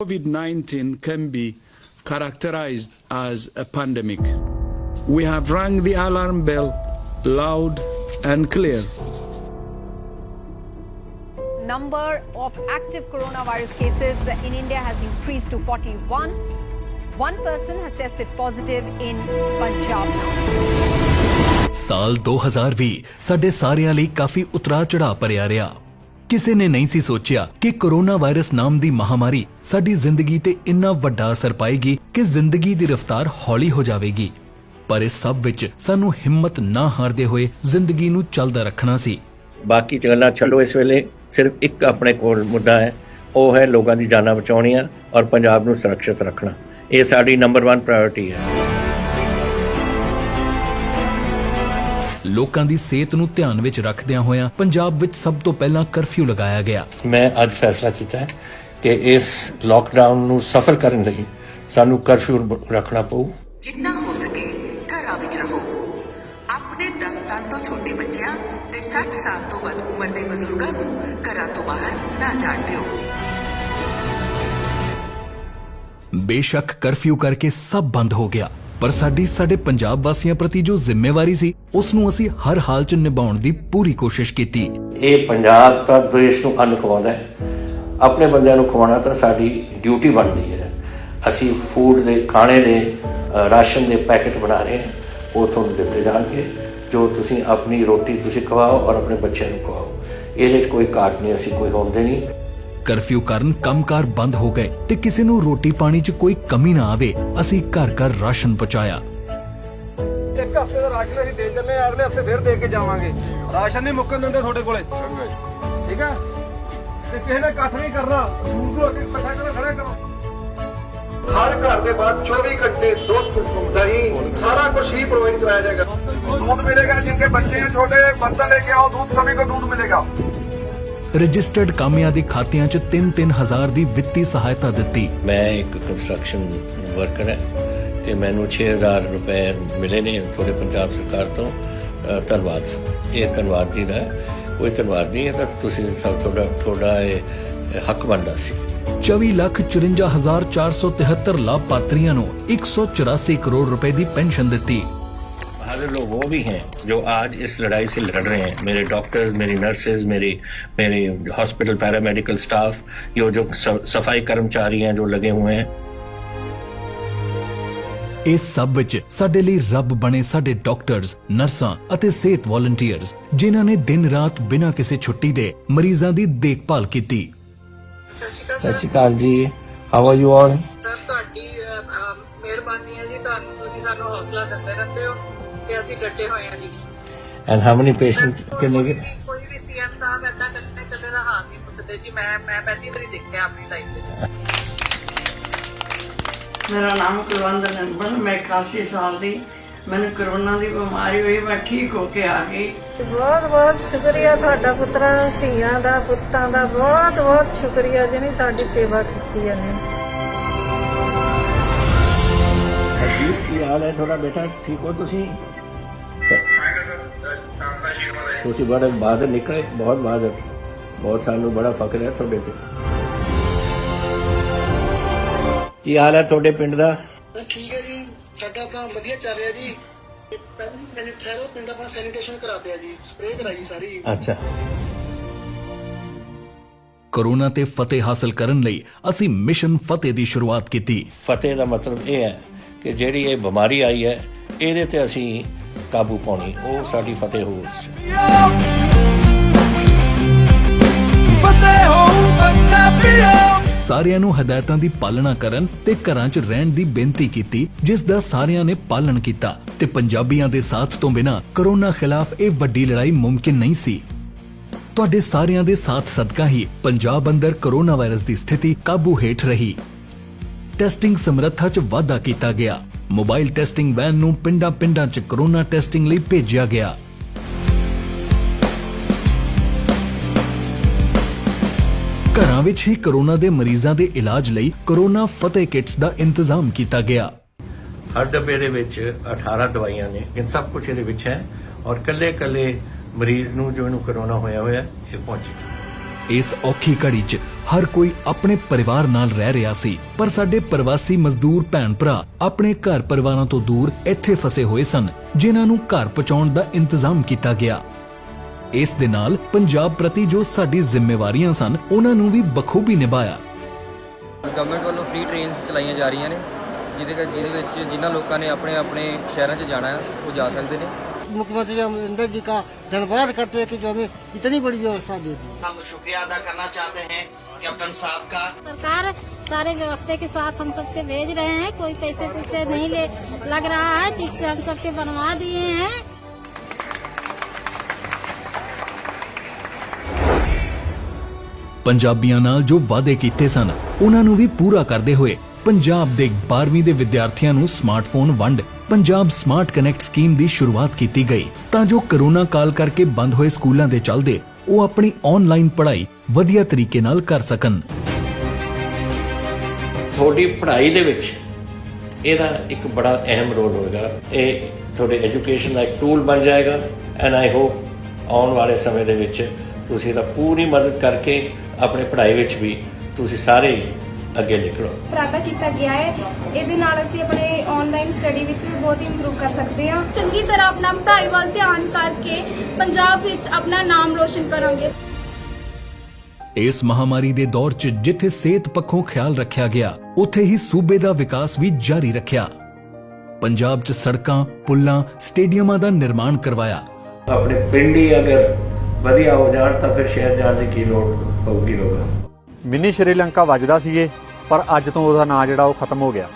COVID 19 can be characterized as a pandemic. We have rang the alarm bell loud and clear. Number of active coronavirus cases in India has increased to 41. One person has tested positive in Punjab now. ਸਾਲ 2020 ਸਾਡੇ ਸਾਰਿਆਂ ਲਈ ਕਾਫੀ ਉਤਰਾਅ ਚੜਾਅ ਭਰਿਆ ਰਿਹਾ ਕਿਸੇ ਨੇ ਨਹੀਂ ਸੀ ਸੋਚਿਆ ਕਿ ਕੋਰੋਨਾ ਵਾਇਰਸ ਨਾਮ ਦੀ ਮਹਾਮਾਰੀ ਸਾਡੀ ਜ਼ਿੰਦਗੀ ਤੇ ਇੰਨਾ ਵੱਡਾ ਅਸਰ ਪਾਏਗੀ ਕਿ ਜ਼ਿੰਦਗੀ ਦੀ ਰਫ਼ਤਾਰ ਹੌਲੀ ਹੋ ਜਾਵੇਗੀ। ਪਰ ਇਸ ਸਭ ਵਿੱਚ ਸਾਨੂੰ ਹਿੰਮਤ ਨਾ ਹਾਰਦੇ ਹੋਏ ਜ਼ਿੰਦਗੀ ਨੂੰ ਚੱਲਦਾ ਰੱਖਣਾ ਸੀ। ਬਾਕੀ ਗੱਲਾਂ ਛੱਡੋ ਇਸ ਵੇਲੇ, ਸਿਰਫ ਇੱਕ ਆਪਣੇ ਕੋਲ ਮੁੱਦਾ ਹੈ, ਉਹ ਹੈ ਲੋਕਾਂ ਦੀ ਜਾਨਾਂ ਬਚਾਉਣੀਆਂ ਔਰ ਪੰਜਾਬ ਨੂੰ ਸੁਰੱਖਿਅਤ ਰੱਖਣਾ। ਇਹ ਸਾਡੀ ਨੰਬਰ 1 ਪ੍ਰਾਇੋਰਟੀ ਹੈ। ਲੋਕਾਂ ਦੀ ਸਿਹਤ ਨੂੰ ਧਿਆਨ ਵਿੱਚ ਰੱਖਦਿਆਂ ਹੋਇਆਂ ਪੰਜਾਬ ਵਿੱਚ ਸਭ ਤੋਂ ਪਹਿਲਾਂ ਕਰਫਿਊ ਲਗਾਇਆ ਗਿਆ। ਮੈਂ ਅੱਜ ਫੈਸਲਾ ਕੀਤਾ ਹੈ ਕਿ ਇਸ ਲਾਕਡਾਊਨ ਨੂੰ ਸਫਲ ਕਰਨ ਲਈ ਸਾਨੂੰ ਕਰਫਿਊ ਰੱਖਣਾ ਪਊ। ਜਿੰਨਾ ਹੋ ਸਕੇ ਘਰਾਂ ਵਿੱਚ ਰਹੋ। ਆਪਣੇ 10 ਸਾਲ ਤੋਂ ਛੋਟੇ ਬੱਚਿਆਂ ਤੇ 60 ਸਾਲ ਤੋਂ ਵੱਧ ਉਮਰ ਦੇ ਬਜ਼ੁਰਗਾਂ ਨੂੰ ਘਰਾਂ ਤੋਂ ਬਾਹਰ ਨਾ ਜਾਣ ਦਿਓ। ਬੇਸ਼ੱਕ ਕਰਫਿਊ ਕਰਕੇ ਸਭ ਬੰਦ ਹੋ ਗਿਆ। ਪਰ ਸਾਡੀ ਸਾਡੇ ਪੰਜਾਬ ਵਾਸੀਆਂ ਪ੍ਰਤੀ ਜੋ ਜ਼ਿੰਮੇਵਾਰੀ ਸੀ ਉਸ ਨੂੰ ਅਸੀਂ ਹਰ ਹਾਲ 'ਚ ਨਿਭਾਉਣ ਦੀ ਪੂਰੀ ਕੋਸ਼ਿਸ਼ ਕੀਤੀ। ਇਹ ਪੰਜਾਬ ਤਾਂ ਦੇਸ਼ ਨੂੰ ਅੰਨ ਖਵਾਉਂਦਾ ਹੈ। ਆਪਣੇ ਬੰਦਿਆਂ ਨੂੰ ਖਵਾਉਣਾ ਤਾਂ ਸਾਡੀ ਡਿਊਟੀ ਬਣਦੀ ਹੈ। ਅਸੀਂ ਫੂਡ ਦੇ, ਖਾਣੇ ਦੇ ਰਾਸ਼ਨ ਦੇ ਪੈਕੇਟ ਬਣਾ ਰਹੇ ਹਾਂ। ਉਹ ਤੁਹਾਨੂੰ ਦਿੱਤੇ ਜਾਣਗੇ। ਜੋ ਤੁਸੀਂ ਆਪਣੀ ਰੋਟੀ ਤੁਸੀਂ ਖਵਾਓ ਔਰ ਆਪਣੇ ਬੱਚਿਆਂ ਨੂੰ ਖਵਾਓ। ਇਹਦੇ 'ਚ ਕੋਈ ਘਾਟ ਨਹੀਂ, ਅਸੀਂ ਕੋਈ ਹੁੰਦੇ ਨਹੀਂ। ਕਰਫਿਊ ਕਾਰਨ ਕੰਮਕਾਰ ਬੰਦ ਹੋ ਗਏ ਤੇ ਕਿਸੇ ਨੂੰ ਰੋਟੀ ਪਾਣੀ 'ਚ ਕੋਈ ਕਮੀ ਨਾ ਆਵੇ ਅਸੀਂ ਘਰ ਘਰ ਰਾਸ਼ਨ ਪਹੁੰਚਾਇਆ ਇੱਕ ਹਫਤੇ ਦਾ ਰਾਸ਼ਨ ਅਸੀਂ ਦੇ ਚੱਲੇ ਆ ਅਗਲੇ ਹਫਤੇ ਫਿਰ ਦੇ ਕੇ ਜਾਵਾਂਗੇ ਰਾਸ਼ਨ ਨਹੀਂ ਮੁੱਕਣ ਦਿੰਦੇ ਤੁਹਾਡੇ ਕੋਲੇ ਠੀਕ ਹੈ ਤੇ ਕਿਸੇ ਨੇ ਇਕੱਠ ਨਹੀਂ ਕਰਨਾ ਦੂਰ ਦੂਰ ਅੱਗੇ ਇਕੱਠਾ ਕਰਨਾ ਖੜਾ ਕਰੋ ਹਰ ਘਰ ਦੇ ਬਾਅਦ 24 ਘੰਟੇ ਦੁੱਧ ਦਹੀਂ ਸਾਰਾ ਕੁਝ ਹੀ ਪ੍ਰੋਵਾਈਡ ਕਰਾਇਆ ਜਾਏਗਾ दूध मिलेगा जिनके बच्चे हैं छोटे बर्तन लेके आओ दूध सभी को दूध मिलेगा ਰਜਿਸਟਰਡ ਕਾਮਿਆਂ ਦੇ ਖਾਤਿਆਂ 'ਚ 3-3 ਹਜ਼ਾਰ ਦੀ ਵਿੱਤੀ ਸਹਾਇਤਾ ਦਿੱਤੀ। ਮੈਂ ਇੱਕ ਕੰਸਟਰਕਸ਼ਨ ਵਰਕਰ ਹਾਂ ਤੇ ਮੈਨੂੰ 6000 ਰੁਪਏ ਮਿਲੇ ਨੇ ਥੋੜੇ ਪੰਜਾਬ ਸਰਕਾਰ ਤੋਂ ਧੰਨਵਾਦ ਇਹ ਧੰਨਵਾਦ ਦੀ ਦਾ ਹੈ। ਕੋਈ ਧੰਨਵਾਦ ਨਹੀਂ ਇਹ ਤਾਂ ਤੁਸੀਂ ਸਭ ਤੁਹਾਡਾ ਤੁਹਾਡਾ ਇਹ ਹੱਕ ਬਣਦਾ ਸੀ। 24 ਲੱਖ 54473 ਲਾਭਪਾਤਰੀਆਂ ਨੂੰ 184 ਕਰੋੜ ਰੁਪਏ ਦੀ ਪੈਨਸ਼ਨ ਦਿੱਤੀ। बहादुर लोग वो भी हैं जो आज इस लड़ाई से लड़ रहे हैं मेरे डॉक्टर्स मेरी नर्सेज मेरी मेरे हॉस्पिटल पैरामेडिकल स्टाफ ये जो स- सफाई कर्मचारी हैं जो लगे हुए हैं ਇਸ ਸਭ ਵਿੱਚ ਸਾਡੇ ਲਈ ਰੱਬ ਬਣੇ ਸਾਡੇ ਡਾਕਟਰਸ ਨਰਸਾਂ ਅਤੇ ਸਿਹਤ ਵਾਲੰਟੀਅਰਸ ਜਿਨ੍ਹਾਂ ਨੇ ਦਿਨ ਰਾਤ ਬਿਨਾਂ ਕਿਸੇ ਛੁੱਟੀ ਦੇ ਮਰੀਜ਼ਾਂ ਦੀ ਦੇਖਭਾਲ ਕੀਤੀ ਸਤਿ ਸ਼੍ਰੀ ਅਕਾਲ ਜੀ how are you all sir ਤੁਹਾਡੀ ਅਹ, ਅਹ, ਮਿਹਰਬਾਨੀ ਹੈ ਜੀ ਤੁਹਾਨੂੰ ਤੁਸੀਂ ਸਾਨੂੰ ਹੌਸਲਾ ਦਿੰਦੇ ਰਹਿੰਦੇ ਹੋ ਤੇ ਅਸੀਂ ਡਟੇ ਹੋਏ ਹਾਂ ਜੀ। ਐਂਡ ਹਾਊ ਮਨੀ ਪੇਸ਼ੈਂਟ ਕਿੰਨੇ ਕੋਈ ਵੀ- ਕੋਈ ਵੀ ਸੀਐਮ ਸਾਹਿਬ ਏਦਾਂ ਕੱਲੇ ਕੱਲੇ ਦਾ ਹਾਲ ਨਹੀਂ ਪੁੱਛਦੇ ਜੀ। ਮੈਂ ਮੈਂ ਪਹਿਲੀ ਵਾਰੀ ਦੇਖਿਆ ਆਪਣੀ ਲਾਈਫ ਦੇ ਵਿੱਚ। ਮੇਰਾ ਨਾਮ ਕੁਲਵੰਤ ਨੰਬਰ ਮੈਂ 81 ਸਾਲ ਦੀ। ਮੈਨੂੰ ਕਰੋਨਾ ਦੀ ਬਿਮਾਰੀ ਹੋਈ ਮੈਂ ਠੀਕ ਹੋ ਕੇ ਆ ਗਈ। ਬਹੁਤ ਬਹੁਤ ਸ਼ੁਕਰੀਆ ਤੁਹਾਡਾ ਪੁੱਤਰਾਂ ਧੀਆਂ ਦਾ ਪੁੱਤਾਂ ਦਾ। ਬਹੁਤ ਬਹੁਤ ਸ਼ੁਕਰੀਆ ਜਿਹਨੇ ਸਾਡੀ ਸੇਵਾ ਕੀਤੀ ਹੈ ਨੇ ਅਜੀਤ ਕੀ ਹਾਲ ਹੈ? ਤੁਹਾਡਾ ਬੇਟਾ ਠੀਕ ਹੋ ਤੁਸੀਂ? ਤੁਸੀਂ ਬੜੇ ਬਹਾਦਰ ਨਿਕਲੇ ਬਹੁਤ ਬਹਾਦਰ ਬਹੁਤ ਸਾਨੂੰ ਬੜਾ ਫਖਰ ਹੈ ਤੁਹਾਡੇ ਤੇ। ਕੀ ਹਾਲ ਹੈ ਤੁਹਾਡੇ ਪਿੰਡ ਦਾ? ਠੀਕ ਹੈ ਜੀ। ਸਾਡਾ ਤਾਂ ਵਧੀਆ ਚੱਲ ਰਿਹਾ ਜੀ। ਪਹਿਲੀ ਮਿੰਟ ਠਹਿਰੋ ਪਿੰਡ ਆਪਾਂ ਸੈਨੀਟੇਸ਼ਨ ਕਰਾਤੇ ਆ ਜੀ। ਸਪਰੇਅ ਕਰਾਈ ਸਾਰੀ। ਅੱਛਾ। ਕਰੋਨਾ ਤੇ ਫਤਿਹ ਹਾਸਲ ਕਰਨ ਲਈ ਅਸੀਂ ਮਿਸ਼ਨ ਫਤਿਹ ਦੀ ਸ਼ੁਰੂਆਤ ਕੀਤੀ। ਫਤਿਹ ਦਾ ਮਤਲਬ ਇਹ ਹੈ ਕਿ ਜਿਹੜੀ ਇਹ ਬਿਮਾਰੀ ਆਈ ਹੈ ਇਹਦੇ ਤੇ ਅਸੀਂ ਕਾਬੂ ਪਾਉਣੀ ਉਹ ਸਾਡੀ ਫਤਿਹ ਹੋ ਸਾਰਿਆਂ ਨੂੰ ਹਦਾਇਤਾਂ ਦੀ ਪਾਲਣਾ ਕਰਨ ਤੇ ਘਰਾਂ 'ਚ ਰਹਿਣ ਦੀ ਬੇਨਤੀ ਕੀਤੀ ਜਿਸ ਦਾ ਸਾਰਿਆਂ ਨੇ ਪਾਲਣ ਕੀਤਾ। ਤੇ ਪੰਜਾਬੀਆਂ ਦੇ ਸਾਥ ਤੋਂ ਬਿਨਾ ਕਰੋਨਾ ਖਿਲਾਫ ਇਹ ਵੱਡੀ ਲੜਾਈ ਮੁਮਕਿਨ ਨਹੀਂ ਸੀ। ਤੁਹਾਡੇ ਸਾਰਿਆਂ ਦੇ ਸਾਥ ਸਦਕਾ ਹੀ ਪੰਜਾਬ ਅੰਦਰ ਕਰੋਨਾ ਵਾਇਰਸ ਦੀ ਸਥਿਤੀ ਕਾਬੂ ਹੇਠ ਰਹੀ। ਟੈਸਟਿੰਗ ਸਮਰੱਥਾ 'ਚ ਵਾਧਾ ਕੀਤਾ ਗਿਆ। ਮੋਬਾਈਲ ਟੈਸਟਿੰਗ ਵੈਨ ਨੂੰ ਪਿੰਡਾਂ-ਪਿੰਡਾਂ 'ਚ ਕਰੋਨਾ ਟੈਸਟਿੰਗ ਲਈ ਭੇਜਿਆ ਗਿਆ। ਘਰਾਂ ਵਿੱਚ ਹੀ ਕਰੋਨਾ ਦੇ ਮਰੀਜ਼ਾਂ ਦੇ ਇਲਾਜ ਲਈ ਕਰੋਨਾ ਫਤਿਹ ਕਿਟਸ ਦਾ ਇੰਤਜ਼ਾਮ ਕੀਤਾ ਗਿਆ। ਹਰ ਡੱਬੇ ਦੇ ਵਿੱਚ 18 ਦਵਾਈਆਂ ਨੇ ਇਹ ਸਭ ਕੁਝ ਇਹਦੇ ਵਿੱਚ ਹੈ ਔਰ ਕੱਲੇ ਕੱਲੇ ਮਰੀਜ਼ ਨੂੰ ਜੋ ਇਹਨੂੰ ਕਰੋਨਾ ਹੋਇਆ ਹੋਇਆ ਹੈ, ਇਹ ਪਹੁੰਚੇ ਇਸ ਔਖੀ ਘੜੀ 'ਚ ਹਰ ਕੋਈ ਆਪਣੇ ਪਰਿਵਾਰ ਨਾਲ ਰਹਿ ਰਿਹਾ ਸੀ, ਪਰ ਸਾਡੇ ਪ੍ਰਵਾਸੀ ਮਜ਼ਦੂਰ ਭੈਣ ਭਰਾ ਆਪਣੇ ਘਰ ਪਰਿਵਾਰਾਂ ਤੋਂ ਦੂਰ ਇੱਥੇ ਫਸੇ ਹੋਏ ਸਨ, ਜਿਨ੍ਹਾਂ ਨੂੰ ਘਰ ਪਹੁੰਚਾਉਣ ਦਾ ਇੰਤਜ਼ਾਮ ਕੀਤਾ ਗਿਆ। ਇਸ ਦੇ ਨਾਲ ਪੰਜਾਬ ਪ੍ਰਤੀ ਜੋ ਸਾਡੀ ਜ਼ਿੰਮੇਵਾਰੀਆਂ ਸਨ, ਉਹਨਾਂ ਨੂੰ ਵੀ ਬਖੂਬੀ ਨਿਭਾਇਆ। ਗਵਰਨਮੈਂਟ ਵੱਲੋਂ ਫ੍ਰੀ ਟ੍ਰੇਨਸ ਚਲਾਈਆਂ ਜਾ ਰਹੀਆਂ ਨੇ, ਜਿਹਦੇ ਜਿਹਦੇ ਵਿੱਚ ਜਿਨ੍ਹਾਂ ਲੋਕਾਂ ਨੇ ਆਪਣੇ ਆਪਣੇ ਸ਼ਹਿਰਾਂ 'ਚ ਜਾਣਾ ਹੈ, ਉਹ ਜਾ ਸਕਦੇ ਨੇ। मुख्यमंत्री अमरिंदर जी का धन्यवाद करते हैं कि जो हमें इतनी बड़ी व्यवस्था दे दी हम शुक्रिया अदा करना चाहते हैं कैप्टन साहब का सरकार सारे व्यवस्था के साथ हम सबके भेज रहे हैं कोई पैसे पैसे नहीं ले लग रहा है ठीक से हम सबके बनवा दिए हैं ਪੰਜਾਬੀਆਂ ਨਾਲ ਜੋ ਵਾਅਦੇ ਕੀਤੇ ਸਨ ਉਹਨਾਂ ਨੂੰ ਵੀ ਪੂਰਾ ਕਰਦੇ ਹੋਏ ਪੰਜਾਬ ਦੇ 12ਵੀਂ ਦੇ ਵਿਦਿਆਰਥੀਆਂ ਨੂੰ ਸਮਾਰਟਫੋਨ ਵੰਡ ਪੰਜਾਬ ਸਮਾਰਟ ਕਨੈਕਟ ਸਕੀਮ ਦੀ ਸ਼ੁਰੂਆਤ ਕੀਤੀ ਗਈ ਤਾਂ ਜੋ ਕਰੋਨਾ ਕਾਲ ਕਰਕੇ ਬੰਦ ਹੋਏ ਸਕੂਲਾਂ ਦੇ ਚੱਲਦੇ ਉਹ ਆਪਣੀ ਆਨਲਾਈਨ ਪੜ੍ਹਾਈ ਵਧੀਆ ਤਰੀਕੇ ਨਾਲ ਕਰ ਸਕਣ। ਤੁਹਾਡੀ ਪੜ੍ਹਾਈ ਦੇ ਵਿੱਚ ਇਹਦਾ ਇੱਕ ਬੜਾ ਅਹਿਮ ਰੋਲ ਹੋਏਗਾ। ਇਹ ਤੁਹਾਡੇ ਐਜੂਕੇਸ਼ਨ ਦਾ ਇੱਕ ਟੂਲ ਬਣ ਜਾਏਗਾ ਐਂਡ ਆਈ ਹੋਪ ਆਉਣ ਵਾਲੇ ਸਮੇਂ ਦੇ ਵਿੱਚ ਤੁਸੀਂ ਇਹਦਾ ਪੂਰੀ ਮਦਦ ਕਰਕੇ ਆਪਣੇ ਪੜ੍ਹਾਈ ਵਿੱਚ ਵੀ ਤੁਸੀਂ ਸਾਰੇ ਅੱਗੇ ਨਿਕਲੋ। ਉਪਰਾਲਾ ਕੀਤਾ ਗਿਆ ਹੈ। ਇਹਦੇ ਨਾਲ ਅਸੀਂ ਆਪਣੇ ਆਨਲਾਈਨ ਸਟੱਡੀ ਵਿੱਚ ਵੀ ਬਹੁਤ ਇੰਪਰੂਵ ਕਰ ਸਕਦੇ ਹਾਂ। ਚੰਗੀ ਤਰ੍ਹਾਂ ਆਪਣਾ ਪੜ੍ਹਾਈ ਵੱਲ ਧਿਆਨ ਕਰਕੇ ਪੰਜਾਬ ਵਿੱਚ ਆਪਣਾ ਨਾਮ ਰੋਸ਼ਨ ਕਰਾਂਗੇ। ਇਸ ਮਹਾਮਾਰੀ ਦੇ ਦੌਰ 'ਚ ਜਿੱਥੇ ਸਿਹਤ ਪੱਖੋਂ ਖਿਆਲ ਰੱਖਿਆ ਗਿਆ ਉੱਥੇ ਹੀ ਸੂਬੇ ਦਾ ਵਿਕਾਸ ਵੀ ਜਾਰੀ ਰੱਖਿਆ। ਪੰਜਾਬ 'ਚ ਸੜਕਾਂ ਪੁਲਾਂ ਸਟੇਡੀਅਮਾਂ ਦਾ ਨਿਰਮਾਣ ਕਰਵਾਇਆ। ਆਪਣੇ ਪਿੰਡ ਹੀ ਅਗਰ ਵਧੀਆ ਹੋ ਜਾਣ ਤਾਂ ਫਿਰ ਸ਼ਹਿਰ ਜਾਣ ਦੀ ਕੀ ਲੋੜ ਪਊਗੀ ਲੋਕਾਂ ਮਿੰਨੀ ਸ਼੍ਰੀਲੰਕਾ ਵੱਜਦਾ ਸੀਗੇ, ਪਰ ਅੱਜ ਤੋਂ ਉਹਦਾ ਨਾਂ ਜਿਹੜਾ ਉਹ ਖਤਮ ਹੋ ਗਿਆ।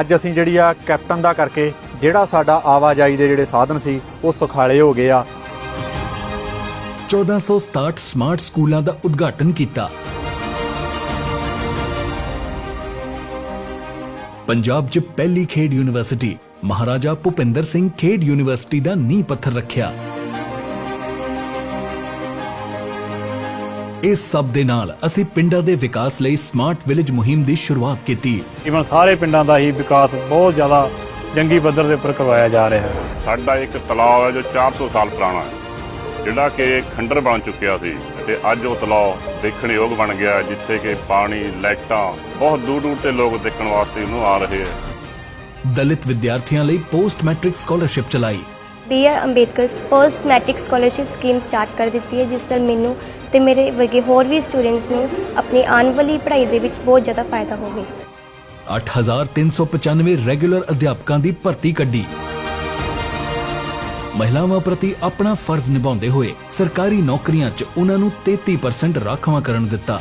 ਅੱਜ ਅਸੀਂ ਜਿਹੜੀ ਆ ਕੈਪਟਨ ਦਾ ਕਰਕੇ ਜਿਹੜਾ ਸਾਡਾ ਆਵਾਜਾਈ ਦੇ ਜਿਹੜੇ ਸਾਧਨ ਸੀ, ਉਹ ਸੁਖਾਲੇ ਹੋ ਗਏ ਆ। 1467 ਸਮਾਰਟ ਸਕੂਲਾਂ ਦਾ ਉਦਘਾਟਨ ਕੀਤਾ। ਪੰਜਾਬ 'ਚ ਪਹਿਲੀ ਖੇਡ ਯੂਨੀਵਰਸਿਟੀ, ਮਹਾਰਾਜਾ ਭੁਪਿੰਦਰ ਸਿੰਘ ਖੇਡ ਯੂਨੀਵਰਸਿਟੀ ਦਾ ਨੀਂਹ ਪੱਥਰ ਰੱਖਿਆ। ਇਸ ਸਭ ਦੇ ਨਾਲ ਅਸੀਂ ਪਿੰਡਾਂ ਦੇ ਵਿਕਾਸ ਲਈ ਸਮਾਰਟ ਵਿਲੇਜ ਮੁਹਿੰਮ ਦੀ ਸ਼ੁਰੂਆਤ ਕੀਤੀ। ਇਵਨ ਸਾਰੇ ਪਿੰਡਾਂ ਦਾ ਹੀ ਵਿਕਾਸ ਬਹੁਤ ਜ਼ਿਆਦਾ ਜੰਗੀ ਪੱਧਰ ਦੇ ਉੱਪਰ ਕਰਵਾਇਆ ਜਾ ਰਿਹਾ ਹੈ। ਸਾਡਾ ਇੱਕ ਤਲਾਅ ਹੈ ਜੋ 400 ਸਾਲ ਪੁਰਾਣਾ ਹੈ। ਜਿਹੜਾ ਕਿ ਖੰਡਰ ਬਣ ਚੁੱਕਿਆ ਸੀ ਤੇ ਅੱਜ ਉਹ ਤਲਾਅ ਦੇਖਣ ਯੋਗ ਬਣ ਗਿਆ ਜਿੱਥੇ ਕਿ ਪਾਣੀ ਲਾਈਟਾਂ ਬਹੁਤ ਦੂਰ ਦੂਰ ਤੇ ਲੋਕ ਦੇਖਣ ਵਾਸਤੇ ਉਹਨੂੰ ਆ ਰਹੇ ਹੈ। ਦਲਿਤ ਵਿਦਿਆਰਥੀਆਂ ਲਈ ਪੋਸਟ ਮੈਟ੍ਰਿਕ ਸਕਾਲਰਸ਼ਿਪ ਚਲਾਈ। B Ambedkar post matric scholarship scheme start ਕਰ ਦਿੱਤੀ ਹੈ, ਜਿਸ ਨਾਲ ਮੈਨੂੰ ਤੇ ਮੇਰੇ ਵਰਗੇ ਹੋਰ ਵੀ ਸਟੂਡੈਂਟਸ ਨੂੰ ਆਪਣੀ ਆਉਣ ਵਾਲੀ ਪੜ੍ਹਾਈ ਦੇ ਵਿੱਚ ਬਹੁਤ ਜ਼ਿਆਦਾ ਫਾਇਦਾ ਹੋਵੇ। 8395 ਰੈਗੂਲਰ ਅਧਿਆਪਕਾਂ ਦੀ ਭਰਤੀ ਕੱਢੀ। ਮਹਿਲਾਵਾਂ ਪ੍ਰਤੀ ਆਪਣਾ ਫਰਜ਼ ਨਿਭਾਉਂਦੇ ਹੋਏ ਸਰਕਾਰੀ ਨੌਕਰੀਆਂ 'ਚ ਉਹਨਾਂ ਨੂੰ 33% ਰਾਖਵਾਂਕਰਨ ਦਿੱਤਾ।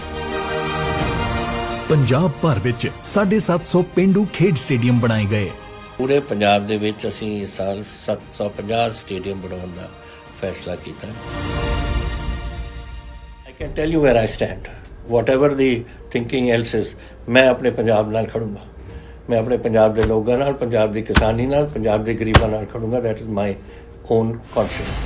ਪੰਜਾਬ ਭਰ ਵਿੱਚ 750 ਪਿੰਡੂ ਖੇਡ ਸਟੇਡੀਅਮ ਬਣਾਏ ਗਏ। ਪੂਰੇ ਪੰਜਾਬ ਦੇ ਵਿੱਚ ਅਸੀਂ ਇਸ ਸਾਲ 750 ਸਟੇਡੀਅਮ ਬਣਾਉਣ ਦਾ ਫੈਸਲਾ ਕੀਤਾ। I can tell you where I stand whatever the thinking else is ਮੈਂ ਆਪਣੇ ਪੰਜਾਬ ਨਾਲ ਖੜੂੰਗਾ। ਮੈਂ ਆਪਣੇ ਪੰਜਾਬ ਦੇ ਲੋਕਾਂ ਨਾਲ, ਪੰਜਾਬ ਦੀ ਕਿਸਾਨੀ ਨਾਲ, ਪੰਜਾਬ ਦੇ ਗਰੀਬਾਂ ਨਾਲ ਖੜੂੰਗਾ। That is my own conscious